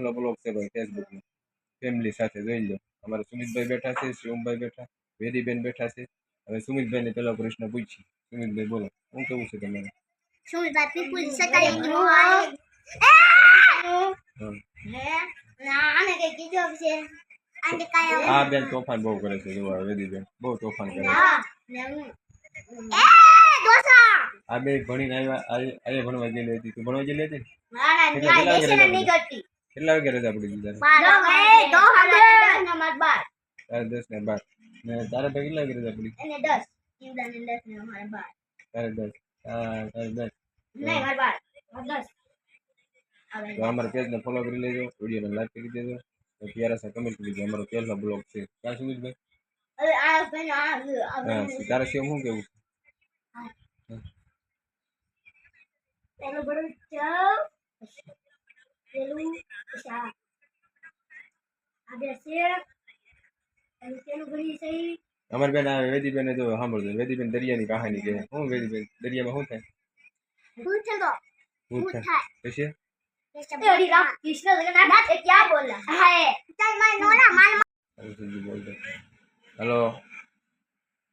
પેલો બ્લોગ છે ભાઈ ફેસબુકમાં ફેમિલી સાથે જોઈ લો. અમારે સુમિતભાઈ બેઠા છે શિવમભાઈ બેઠા વેદીબેન બેઠા છે. હવે સુમિતભાઈને પેલો પ્રશ્ન પૂછી સુમિતભાઈ બોલો શું કેવું છે તમારે. આને કઈ કીધું છે આને કાંઈ આ બેન તોફાન બહુ કરે છે જોવા વેદીબેન. બહુ તોફાન કરે છે. ને એ દોસા આ બે ભણીને આવ્યા આ- અહીંયા ભણવા ગયેલી હતી. તું ભણવા ગયેલી હતી? ને નહીં કરતી કેટલા વાગે રજા પડી ગઈ તારે? બાર એ દો હમે નંબર બાર તારે દસ ને બાર. ને તારે ભાઈ કેટલા વાગે રજા પડી? તારે દસ. હા તારે દસ. તો અમારા પેજને ફોલો કરી લેજો વિડીયોને લાઈક કરી દેજો. તો પ્યારા સા કમેન્ટ કરી દેજો અમારો પહેલો બ્લોગ છે. ક્યાં સુમિતભાઈ ભાઈ તારે શિવ શું કેવું છે. અમારી બેન આ વેદીબેન જો સાંભળજો. વેદીબેન દરિયાની કહાની કહે. હું વેદીબેન? દરિયામાં શું થાય? ભૂત છે તો. ભૂત થાય. પછી? હલો.